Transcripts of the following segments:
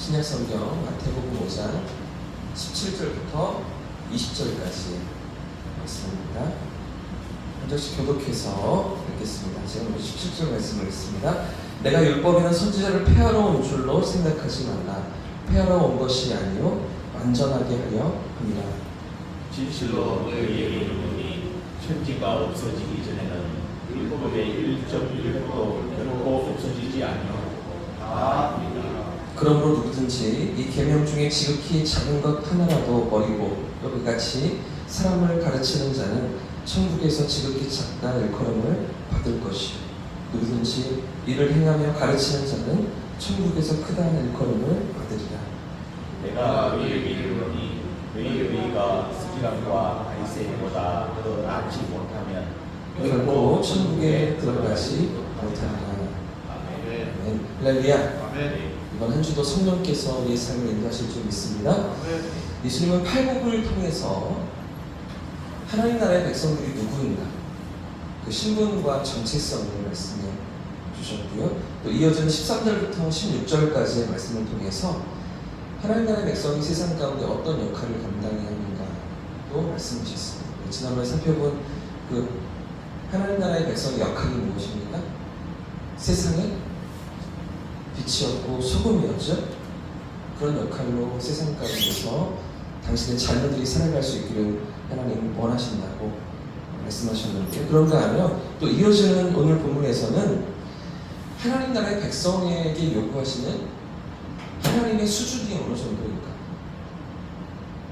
신약 성경 마태복음 5장 17절부터 20절까지 말씀입니다. 한 절씩 교독해서 읽겠습니다. 먼저 17절 말씀을 읽습니다. 내가 율법이나 선지자를 폐하러 온 줄로 생각하지 말라. 폐하러 온 것이 아니요 완전하게 하려 합니다. 진실로 너희에게 이르노니 천지가 없어지기 전에는 율법의 일점 일도 결코 없어지지 아니하고 다. 그러므로 누구든지 이 계명 중에 지극히 작은 것 하나라도 버리고 여기 같이 사람을 가르치는 자는 천국에서 지극히 작다 일컬음을 받을 것이요. 누구든지 이를 행하며 가르치는 자는 천국에서 크다 일컬음을 받으리라. 내가 너희에게 이르노니? 너희 의가 스키람과 아이세보다 더 낫지 못하면? 결코 천국에 들어가지 못하리라 아멘. 아멘 할렐루야 아멘. 이번 한 주도 성령께서 우리의 삶을 인도하실 줄 믿습니다 예수님은 팔복을 통해서 하나님 나라의 백성들이 누구인가 그 신분과 정체성을 말씀해 주셨고요. 또 이어지는 13절부터 16절까지의 말씀을 통해서 하나님 나라의 백성이 세상 가운데 어떤 역할을 감당해야 하는가도 말씀해 주셨습니다. 지난번에 살펴본 그 하나님 나라의 백성의 역할이 무엇입니까? 세상에 빛이었고 소금이었죠. 그런 역할로 세상 가운데서 당신의 자녀들이 살아갈 수 있기를 하나님 원하신다고 말씀하셨는데 그런가 하면 또 이어지는 오늘 본문에서는 하나님 나라의 백성에게 요구하시는 하나님의 수준이 어느 정도일까?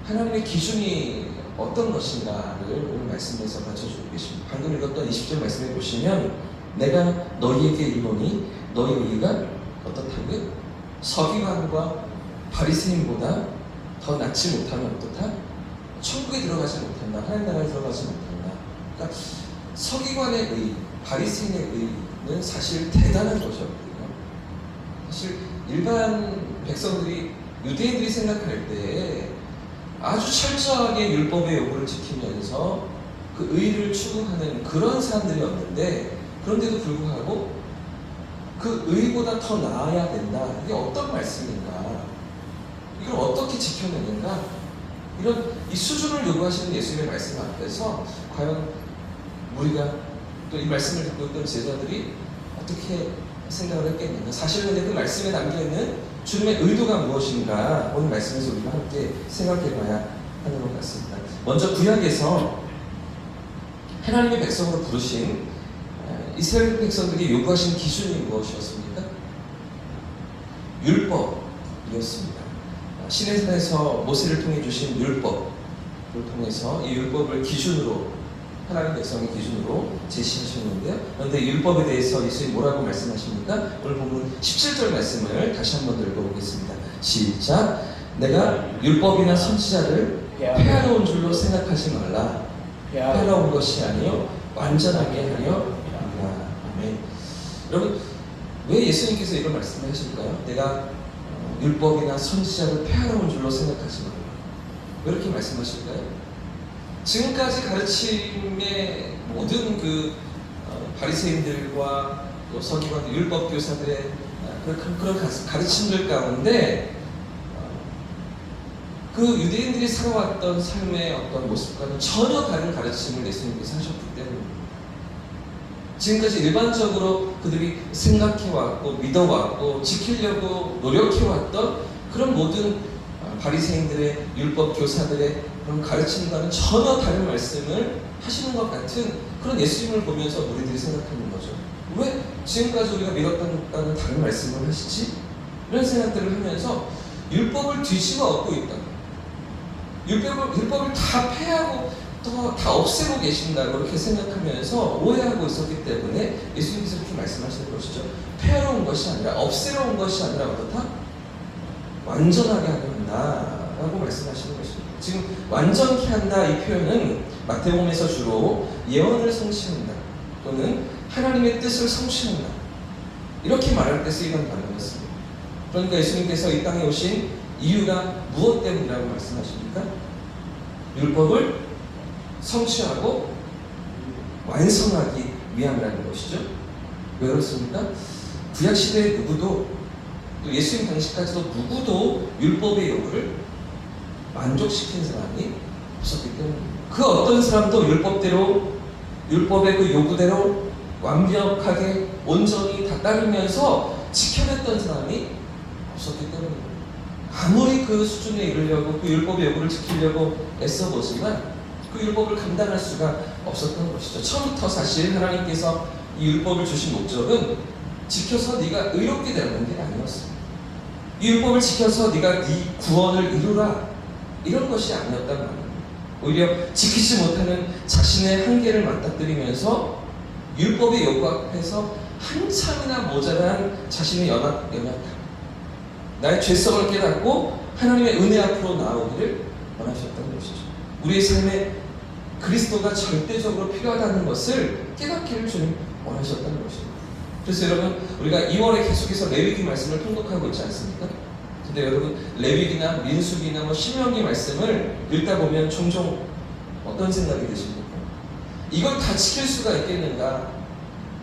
하나님의 기준이 어떤 것인가를 오늘 말씀에서 가르쳐주고 계십니다. 방금 읽었던 20절 말씀해 보시면 내가 너희에게 이르노니 너희 의가 어떻다고요? 서기관과 바리새인보다 더 낫지 못하면 어떻다? 천국에 들어가지 못한다. 하나님 나라에 들어가지 못한다. 그러니까 서기관의 의, 바리새인의 의는 사실 대단한 거죠. 사실 일반 백성들이 유대인들이 생각할 때 아주 철저하게 율법의 요구를 지키면서 그 의를 추구하는 그런 사람들이었는데 그런데도 불구하고 그 의보다 더 나아야 된다. 이게 어떤 말씀인가? 이걸 어떻게 지켜내는가? 이런 이 수준을 요구하시는 예수님의 말씀 앞에서 과연 우리가 또 이 말씀을 듣고 있던 제자들이 어떻게 생각을 했겠는가? 사실 근데 그 말씀에 담겨 있는 주님의 의도가 무엇인가? 오늘 말씀에서 우리가 함께 생각해봐야 하는 것 같습니다. 먼저 구약에서 하나님의 백성으로 부르신 이스라엘 백성들이 요구하신 기준이 무엇이었습니까? 율법이었습니다. 시내산에서 모세를 통해 주신 율법을 통해서 이 율법을 기준으로 하나님 백성의 기준으로 제시하셨는데요. 그런데 율법에 대해서 예수님이 뭐라고 말씀하십니까? 오늘 보면 17절 말씀을 다시 한번더 읽어보겠습니다. 시작. 내가 율법이나 선지자를 폐하러 온 줄로 생각하지 말라. 폐하러 온 것이 아니요 완전하게 하려. 여러분 왜 예수님께서 이런 말씀을 하실까요? 내가 어, 율법이나 선지자를 폐하러 온 줄로 생각하지 말라. 왜 이렇게 말씀하실까요? 지금까지 가르침의 모든 그 어, 바리새인들과 또 서기관 율법 교사들의 어, 그런 그런 가- 가르침들 가운데 어, 그 유대인들이 살아왔던 삶의 어떤 모습과는 전혀 다른 가르침을 예수님께서 하셨기 때문입니다. 지금까지 일반적으로 그들이 생각해왔고 믿어왔고 지키려고 노력해왔던 그런 모든 어, 바리새인들의 율법 교사들의 그런 가르침과는 전혀 다른 말씀을 하시는 것 같은 그런 예수님을 보면서 우리들이 생각하는 거죠. 왜 지금까지 우리가 믿었던 것과는 다른 말씀을 하시지? 이런 생각들을 하면서 율법을 뒤집어 엎고 있다. 율법을, 율법을 다 폐하고 또 다 없애고 계신다 그렇게 생각하면서 오해하고 있었기 때문에 예수님께서 이렇게 말씀하시는 것이죠. 온 것이 아니라 없애러 온 것이 아니라 어떻다? 완전하게 하려 한다 라고 말씀하시는 것입니다. 지금 완전케 한다 이 표현은 마태복음에서 주로 예언을 성취한다 또는 하나님의 뜻을 성취한다 이렇게 말할 때 쓰이는 단어였습니다. 그러니까 예수님께서 이 땅에 오신 이유가 무엇 때문이라고 말씀하십니까? 율법을 성취하고 완성하기 위함이라는 것이죠. 왜 그렇습니까? 구약 시대의 누구도 또또 예수님 당시까지도 누구도 율법의 요구를 만족시킨 사람이 없었기 때문입니다. 그 어떤 사람도 율법대로 율법의 그 요구대로 완벽하게 온전히 다 따르면서 지켜냈던 사람이 없었기 때문입니다. 아무리 그 수준에 이르려고 그 율법의 요구를 지키려고 애써보지만 그 율법을 감당할 수가 없었던 것이죠. 처음부터 사실 하나님께서 이 율법을 주신 목적은 지켜서 네가 의롭게 되는 게 아니었습니다. 이 율법을 지켜서 네가 네 구원을 이루라 이런 것이 아니었단 말입니다. 오히려 지키지 못하는 자신의 한계를 맞닥뜨리면서 율법의 요구 앞에서 한참이나 모자란 자신의 연약, 연약함 나의 죄성을 깨닫고 하나님의 은혜 앞으로 나오기를 원하셨던 것이죠. 우리의 삶에 그리스도가 절대적으로 필요하다는 것을 깨닫기를 주님 원하셨던 것입니다. 그래서 여러분 우리가 2월에 계속해서 레위기 말씀을 통독하고 있지 않습니까? 근데 여러분 레위기나 민수기나 뭐 신명기 말씀을 읽다 보면 종종 어떤 생각이 드십니까? 이걸 다 지킬 수가 있겠는가?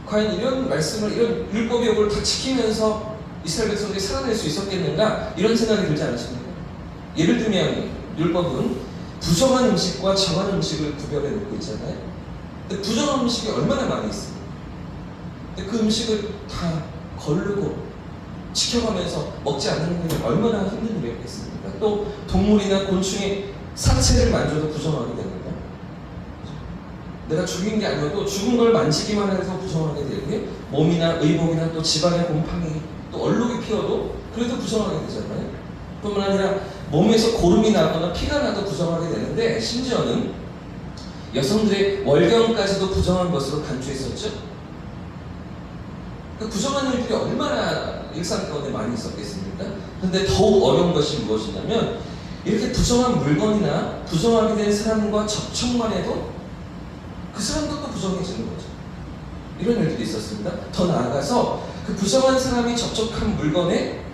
과연 이런 말씀을 이런 율법의 요구를 다 지키면서 이스라엘 백성들이 살아낼 수 있었겠는가? 이런 생각이 들지 않으십니까? 예를 들면 율법은 부정한 음식과 정한 음식을 구별해 놓고 있잖아요. 근데 부정한 음식이 얼마나 많이 있습니까? 근데 그 음식을 다 거르고 지켜가면서 먹지 않는 게 얼마나 힘든 일이겠습니까? 또 동물이나 곤충의 사체를 만져도 부정하게 되는가? 내가 죽인 게 아니어도 죽은 걸 만지기만 해서 부정하게 되고요. 몸이나 의복이나 또 집안의 곰팡이 또 얼룩이 피어도 그래도 부정하게 되잖아요. 뿐만 아니라 몸에서 고름이 나거나 피가 나도 부정하게 되는데 심지어는 여성들의 월경까지도 부정한 것으로 간주했었죠. 그 부정한 일들이 얼마나 일상 가운데 많이 있었겠습니까? 그런데 더욱 어려운 것이 무엇이냐면 이렇게 부정한 물건이나 부정하게 된 사람과 접촉만 해도 그 사람도 또 부정해지는 거죠. 이런 일들이 있었습니다. 더 나아가서 그 부정한 사람이 접촉한 물건에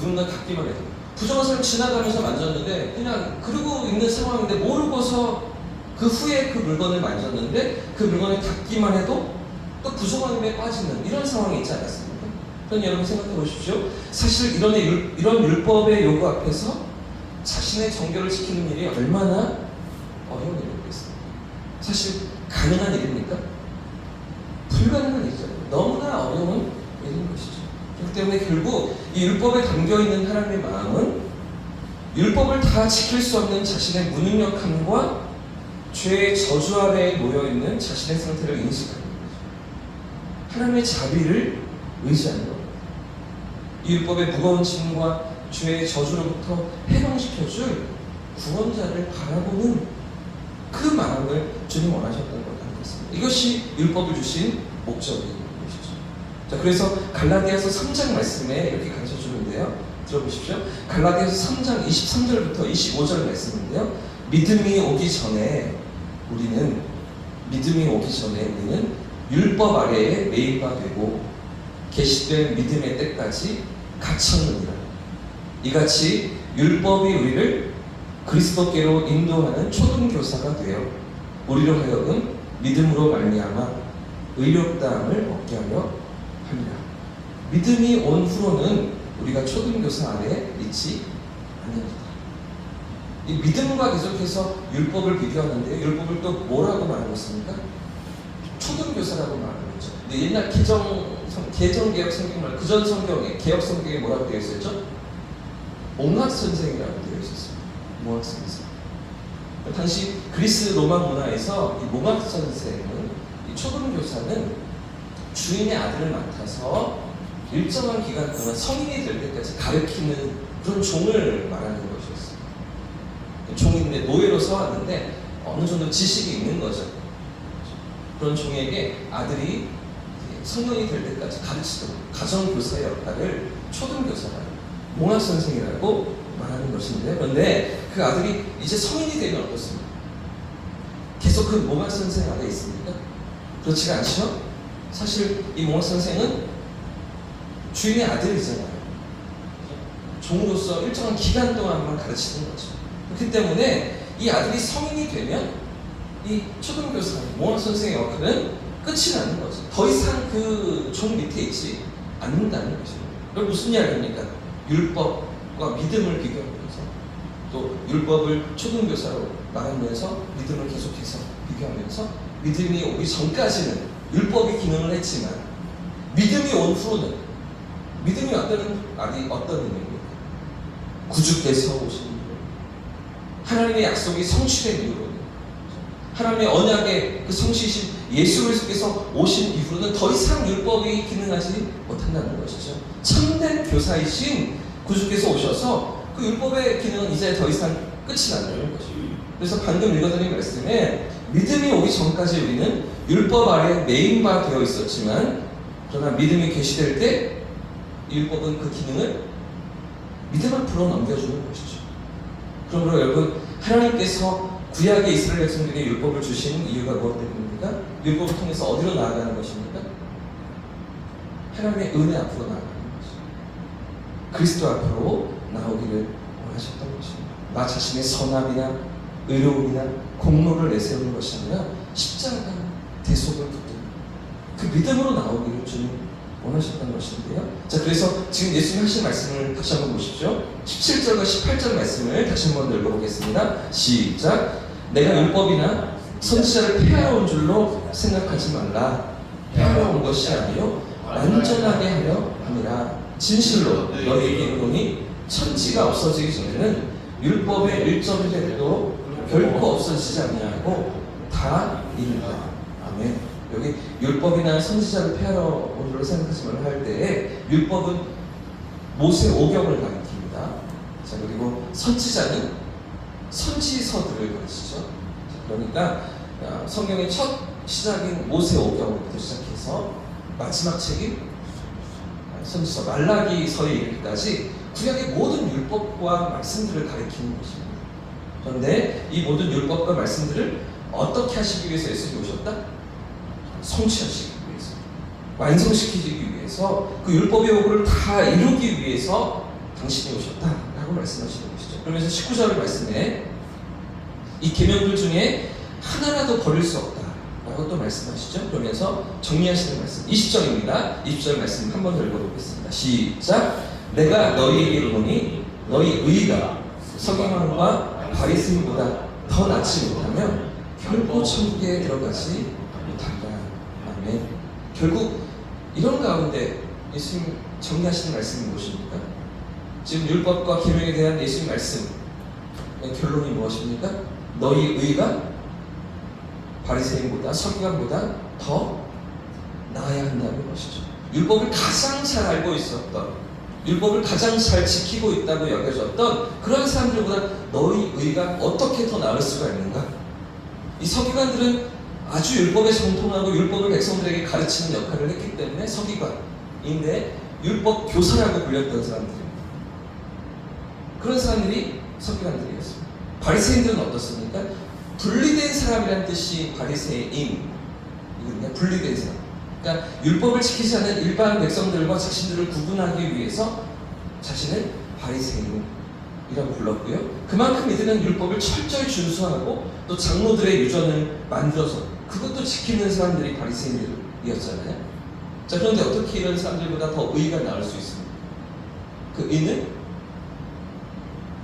누군가 닿기만 해도 부정한 사람 지나가면서 만졌는데 그냥 그러고 있는 상황인데 모르고서 그 후에 그 물건을 만졌는데 그 물건에 닿기만 해도 또 부정한 힘에 빠지는 이런 상황이 있지 않았습니까? 그럼 여러분 생각해 보십시오. 사실 이런, 율, 이런 율법의 요구 앞에서 자신의 정결을 지키는 일이 얼마나 어려운 일이겠습니까? 사실 가능한 일입니까? 불가능한 일이죠. 너무나 어려운. 그렇기 때문에 결국 이 율법에 담겨 있는 하나님의 마음은 율법을 다 지킬 수 없는 자신의 무능력함과 죄의 저주 아래에 놓여 있는 자신의 상태를 인식하는 거죠. 하나님의 자비를 의지하는 겁니다. 이 율법의 무거운 짐과 죄의 저주로부터 해방시켜줄 구원자를 바라보는 그 마음을 주님 원하셨던 것 같습니다. 이것이 율법을 주신 것이죠. 자, 그래서 갈라디아서 3장 말씀에 이렇게 가르쳐 주는데요. 들어보십시오. 갈라디아서 3장 23절부터 25절 말씀인데요. 믿음이 오기 전에 우리는 믿음이 오기 전에 우리는 율법 아래에 매입바 되고 계시된 믿음의 때까지 갇혔느니라. 이같이 율법이 우리를 그리스도께로 인도하는 초등 교사가 되어 우리로 하여금 믿음으로 말미암아 의롭다함을 얻게 하려 합니다. 믿음이 온 후로는 우리가 초등교사 아래 있지 않습니다. 이 믿음과 계속해서 율법을 비교하는데 율법을 또 뭐라고 말하고 있습니까? 초등교사라고 말하고 있죠. 근데 옛날 개정 개정 개혁 성경말 그전 성경에 개혁 성경에 뭐라고 되어 있었죠? 몽학 선생이라고 되어 있었어요. 몽학 선생. 당시 그리스 로마 문화에서 이 몽학 선생은 이 초등교사는 주인의 아들을 맡아서 일정한 기간 동안 성인이 될 때까지 가르치는 그런 종을 말하는 것이었어요. 종인데 노예로 서왔는데 어느 정도 지식이 있는 거죠. 그런 종에게 아들이 성년이 될 때까지 가르치도록 가정교사의 역할을 초등교사라 몽학 선생이라고 말하는 것인데 그런데 그 아들이 이제 성인이 되면 어떻습니까? 계속 그 몽학 선생 아래 있습니까? 그렇지가 않죠? 사실 이 몽학 선생은 주인의 아들이잖아요. 종으로서 일정한 기간 동안만 가르치는 거죠. 그렇기 때문에 이 아들이 성인이 되면 이 초등교사, 몽학 선생의 역할은 끝이 나는 거죠. 더 이상 그 종 밑에 있지 않는다는 거죠. 그럼 무슨 이야기입니까? 율법과 믿음을 비교하면서 또 율법을 초등교사로 말하면서 믿음을 계속해서 비교하면서 믿음이 오기 전까지는 율법이 기능을 했지만 믿음이 온 후로는 믿음이 어떤 아니 어떤 의미입니까? 구주께서 오신 이유 하나님의 약속이 성취된 이유로는 하나님의 언약의 그 성취신 예수 그리스도께서 오신 이후로는 더 이상 율법이 기능하지 못한다는 것이죠. 참된 교사이신 구주께서 오셔서 그 율법의 기능은 이제 더 이상 끝이 나는 것이에요. 그래서 방금 읽어드린 말씀에 믿음이 오기 전까지 우리는 율법 아래 메인바 되어 있었지만 그러나 믿음이 계시될 때 율법은 그 기능을 믿음 앞으로 넘겨주는 것이죠. 그러므로 여러분 하나님께서 구약의 이스라엘 백성들에게 율법을 주신 이유가 무엇 때문입니까? 율법을 통해서 어디로 나아가는 것입니까? 하나님의 은혜 앞으로 나아가는 것이죠. 그리스도 앞으로 나오기를 원하셨던 것입니다. 나 자신의 선함이나 의로움이나 공로를 내세우는 것이 아니라 십자가 대속을 붙드는 그 믿음으로 나오기를 주님 원하셨던 것인데요. 자, 그래서 지금 예수님 하신 말씀을 다시 한번 보십시오. 17절과 18절 말씀을 다시 한번 읽어보겠습니다. 시작. 내가 율법이나 선지자를 폐하러 온 줄로 생각하지 말라. 폐하러 온 것이 아니요 완전하게 하려 함이라. 진실로 너희에게 이르노니 천지가 없어지기 전에는 율법의 1점이라도 결코 없어지지 아니하고 다 이른다. 아멘. 여기 율법이나 선지자를 폐하러 온 줄로 생각하지 말라 할 때에 율법은 모세 오경을 가리킵니다. 자 그리고 선지자는 선지서들을 가르치죠. 자, 그러니까 아, 성경의 첫 시작인 모세 오경부터 시작해서 마지막 책인 아, 선지서 말라기서에 이르기까지 구약의 모든 율법과 말씀들을 가리키는 것입니다. 그런데 이 모든 율법과 말씀들을 어떻게 하시기 위해서 예수님이 오셨다? 성취하시기 위해서 완성시키기 위해서 그 율법의 요구를 다 이루기 위해서 당신이 오셨다라고 말씀하시는 것이죠. 그러면서 19절 말씀에 이 계명들 중에 하나라도 버릴 수 없다 라고 또 말씀하시죠. 그러면서 정리하시는 말씀 20절입니다. 20절 말씀 한 번 더 읽어보겠습니다. 시작. 내가 너희에게 이르노니 너희 의가 서기관과 바리새인보다 더 낫지 못하면 결코 천국에 들어가지 못한다. 아멘. 결국 이런 가운데 예수님 정리하시는 말씀이 무엇입니까? 지금 율법과 계명에 대한 예수님 말씀 결론이 무엇입니까? 너희 의가 바리새인보다 서기관보다 더 나아야 한다는 것이죠. 율법을 가장 잘 알고 있었던 율법을 가장 잘 지키고 있다고 여겨졌던 그런 사람들보다 너희 의가 어떻게 더 나을 수가 있는가? 이 서기관들은 아주 율법에 정통하고 율법을 백성들에게 가르치는 역할을 했기 때문에 서기관인데 율법 교사라고 불렸던 사람들입니다. 그런 사람들이 서기관들이었습니다. 바리새인들은 어떻습니까? 분리된 사람이라는 뜻이 바리새인이거든요. 분리된 사람. 그러니까 율법을 지키지 않는 일반 백성들과 자신들을 구분하기 위해서 자신을 바리새인이라고 불렀고요. 그만큼 이들은 율법을 철저히 준수하고 또 장로들의 유전을 만들어서 그것도 지키는 사람들이 바리새인들이었잖아요. 자 그런데 어떻게 이런 사람들보다 더 의가 나을 수 있습니까? 그 의는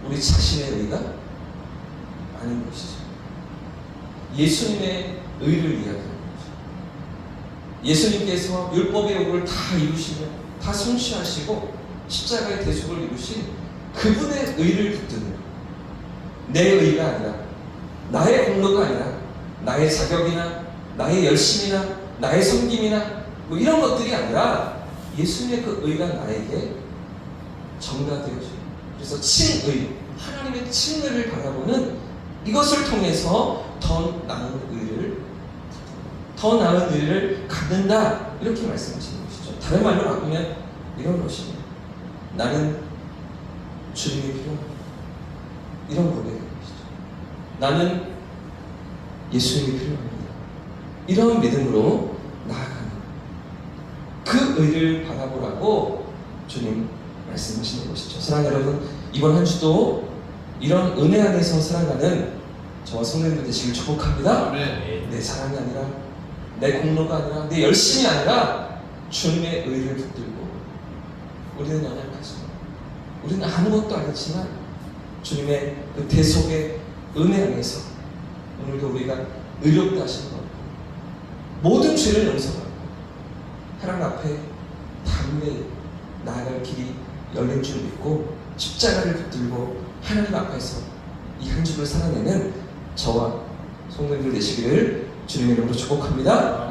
우리 자신의 의가 아닌 것이죠. 예수님의 의를 거죠. 예수님께서 율법의 요구를 다 이루시며 다 성취하시고 십자가의 대속을 이루신 그분의 의를 붙드는 내 의가 아니라 나의 공로가 아니라 나의 자격이나 나의 열심이나 나의 섬김이나 뭐 이런 것들이 아니라 예수님의 그 의가 나에게 전가되어져요. 그래서 친의, 하나님의 친의를 바라보는 이것을 통해서 더 나은 의를 더 나은 의를 갖는다 이렇게 말씀하시는 것이죠. 다른 말로 바꾸면 이런 것입니다. 나는 주님이 필요합니다. 이런 고백인 것이죠. 나는 예수님이 필요합니다. 이런 믿음으로 나아가는 그 의를 바라보라고 주님 말씀하시는 것이죠. 사랑하는 여러분, 이번 한 주도 이런 은혜 안에서 살아가는 저와 성도님들 되시길 축복합니다. 내 사랑이 아니라 내 공로가 아니라 내 열심이 아니라 주님의 의를 붙들고 우리는 연약하지만 우리는 아무것도 아니지만 주님의 그 대속의 은혜 안에서 오늘도 우리가 의롭다 하시는 것 모든 죄를 용서하고 하나님 앞에 담대 나아갈 길이 열린 줄 믿고 십자가를 붙들고 하나님 앞에서 이 한 주를 살아내는 저와 성도님들 되시기를 주님의 이름으로 축복합니다.